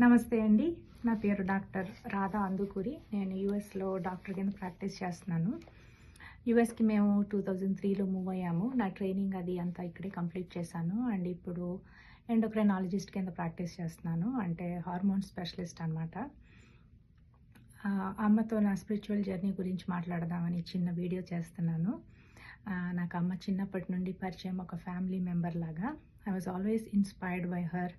నమస్తే అండి. నా పేరు డాక్టర్ రాధా అందుకూరి. నేను యూఎస్లో డాక్టర్ కింద ప్రాక్టీస్ చేస్తున్నాను. యూఎస్కి మేము టూ థౌజండ్ త్రీలో మూవ్ అయ్యాము. నా ట్రైనింగ్ అది అంతా ఇక్కడే కంప్లీట్ చేశాను. అండ్ ఇప్పుడు ఎండోక్రైనాలజిస్ట్ కింద ప్రాక్టీస్ చేస్తున్నాను. అంటే హార్మోన్ స్పెషలిస్ట్ అనమాట అమ్మతో నా స్పిరిచువల్ జర్నీ గురించి మాట్లాడదామని చిన్న వీడియో చేస్తున్నాను. నాకు అమ్మ చిన్నప్పటి నుండి పరిచయం ఒక ఫ్యామిలీ మెంబర్ లాగా. I was always inspired by her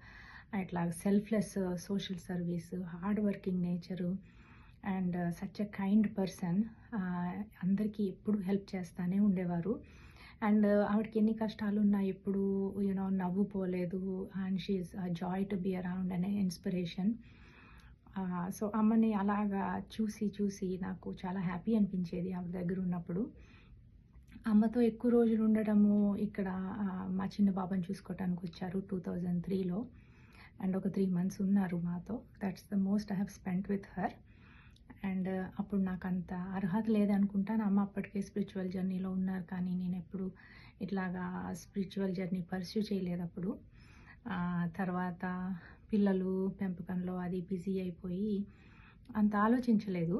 ఇట్లా selfless social service hard working nature and such a kind person అందరికీ ఎప్పుడు హెల్ప్ చేస్తూనే ఉండేవారు. అండ్ uh, ఆవిడకి ఎన్ని కష్టాలు ఉన్నా ఎప్పుడు యూనో నవ్వు పోలేదు and she's joy to be around అనే ఇన్స్పిరేషన్ సో అమ్మని అలాగా చూసి చూసి నాకు చాలా హ్యాపీ అనిపించేది ఆవిడ దగ్గర ఉన్నప్పుడు. అమ్మతో ఎక్కువ రోజులు ఉండడము ఇక్కడ uh, మా చిన్న బాబాని చూసుకోవటానికి వచ్చారు టూ థౌజండ్ త్రీలో అండ్ ఒక త్రీ మంత్స్ ఉన్నారు మాతో. That's the most I have spend with her and అప్పుడు నాకు అంత అర్హత లేదనుకుంటాను అమ్మ అప్పటికే స్పిరిచువల్ జర్నీలో ఉన్నారు కానీ నేను ఎప్పుడు ఇట్లాగా స్పిరిచువల్ జర్నీ పర్స్యూ చేయలేదు అప్పుడు. తర్వాత పిల్లలు పెంపకంలో అది బిజీ అయిపోయి అంత ఆలోచించలేదు.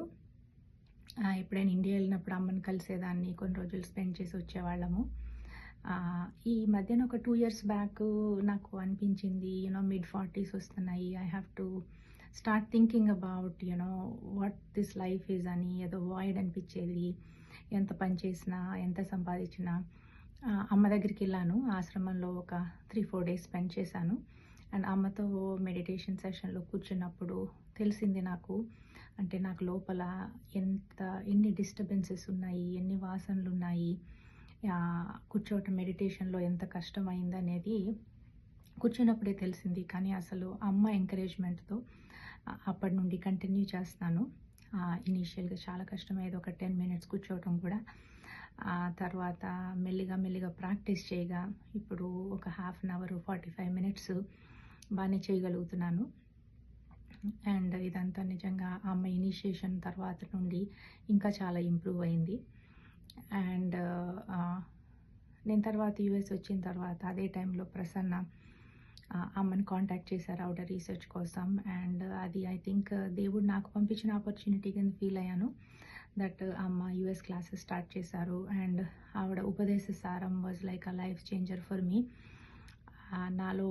ఎప్పుడైనా ఇండియా వెళ్ళినప్పుడు అమ్మని కలిసేదాన్ని కొన్ని రోజులు స్పెండ్ చేసి వచ్చేవాళ్ళము. ఈ మధ్యన ఒక టూ ఇయర్స్ బ్యాక్ నాకు అనిపించింది యూనో మిడ్ ఫార్టీస్ వస్తున్నాయి. I have to start thinking about you know what this life is అని ఏదో వాయిడ్ అనిపించేది. ఎంత పని చేసినా ఎంత సంపాదించినా. అమ్మ దగ్గరికి వెళ్ళాను. ఆశ్రమంలో ఒక త్రీ ఫోర్ డేస్ స్పెండ్ చేశాను. అండ్ అమ్మతో మెడిటేషన్ సెషన్లో కూర్చున్నప్పుడు తెలిసింది నాకు. అంటే నాకు లోపల ఎంత ఎన్ని డిస్టర్బెన్సెస్ ఉన్నాయి ఎన్ని వాసనలు ఉన్నాయి. కూర్చోవటం మెడిటేషన్లో ఎంత కష్టమైందనేది కూర్చున్నప్పుడే తెలిసింది. కానీ అసలు అమ్మ ఎంకరేజ్మెంట్తో అప్పటి నుండి కంటిన్యూ చేస్తాను ఇనీషియల్గా చాలా కష్టమయ్యేది ఒక టెన్ మినిట్స్ కూర్చోవటం కూడా. ఆ తర్వాత మెల్లిగా మెల్లిగా ప్రాక్టీస్ చేయగా ఇప్పుడు ఒక half an hour forty five minutes బాగానే చేయగలుగుతున్నాను. అండ్ ఇదంతా నిజంగా అమ్మ ఇనిషియేషన్ తర్వాత నుండి ఇంకా చాలా ఇంప్రూవ్ అయింది. అండ్ నేను తర్వాత యూఎస్ వచ్చిన తర్వాత అదే టైంలో ప్రసన్న అమ్మని కాంటాక్ట్ చేశారు అవుట రీసెర్చ్ కోసం. అండ్ అది ఐ థింక్ దేవుడు నాకు పంపించిన ఆపర్చునిటీ కింద ఫీల్ అయ్యాను. దట్ అమ్మ యూఎస్ క్లాసెస్ స్టార్ట్ చేశారు. అండ్ ఆవిడ ఉపదేశ సారం was like a life changer for me నాలో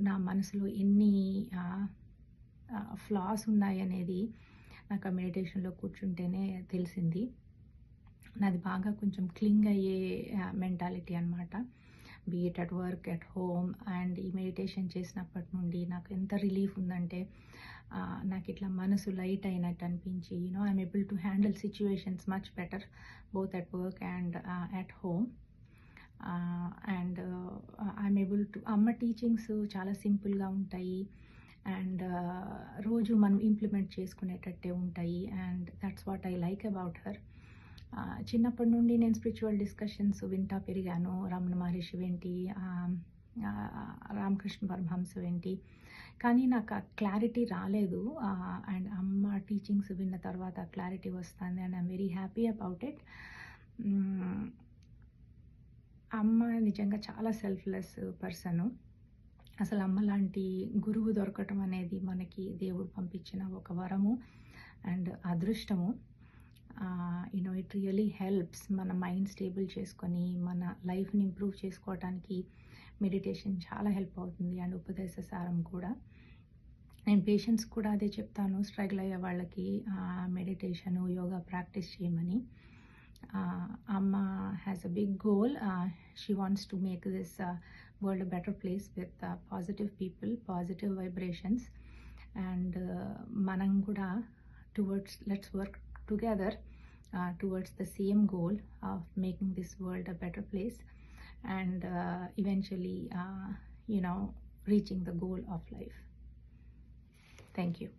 నా మనసులో ఎన్ని ఫ్లాస్ ఉన్నాయి అనేది నాకు ఆ మెడిటేషన్లో కూర్చుంటేనే తెలిసింది. నాది బాగా కొంచెం క్లింగ్ అయ్యే మెంటాలిటీ అనమాట be it at work at home and ఈ మెడిటేషన్ చేసినప్పటి నుండి నాకు ఎంత రిలీఫ్ ఉందంటే నాకు ఇట్లా మనసు లైట్ అయినట్టు అనిపించి you know I'm able to handle situations much better both at work and at home and I'm able to అమ్మ టీచింగ్స్ చాలా సింపుల్గా ఉంటాయి. అండ్ రోజు మనం ఇంప్లిమెంట్ చేసుకునేటట్టే ఉంటాయి. And that's what I like about her చిన్నప్పటి నుండి నేను స్పిరిచువల్ డిస్కషన్స్ వింటా పెరిగాను. రమణ మహర్షి ఏంటి రామకృష్ణ పరమహంస ఏంటి కానీ నాకు ఆ క్లారిటీ రాలేదు. అండ్ అమ్మ టీచింగ్స్ విన్న తర్వాత క్లారిటీ వస్తుంది and I'm very happy about it అమ్మ నిజంగా చాలా సెల్ఫ్లెస్ పర్సన్ అసలు అమ్మ లాంటి గురువు దొరకటం అనేది మనకి దేవుడు పంపించిన ఒక వరము అండ్ అదృష్టము. ఇట్ రియలీ హెల్ప్స్ మన మైండ్ స్టేబుల్ చేసుకొని మన లైఫ్ని ఇంప్రూవ్ చేసుకోవడానికి మెడిటేషన్ చాలా హెల్ప్ అవుతుంది అండ్ ఉపదేశ సారం కూడా. నేను పేషెంట్స్ కూడా అదే చెప్తాను స్ట్రగుల్ అయ్యే వాళ్ళకి మెడిటేషను యోగా ప్రాక్టీస్ చేయమని. అమ్మ has a big goal she wants to make this world better place with positive people positive vibrations and మనం కూడా towards let's work together uh, towards the same goal of making this world a better place, and uh, eventually, uh, you know, reaching the goal of life. Thank you.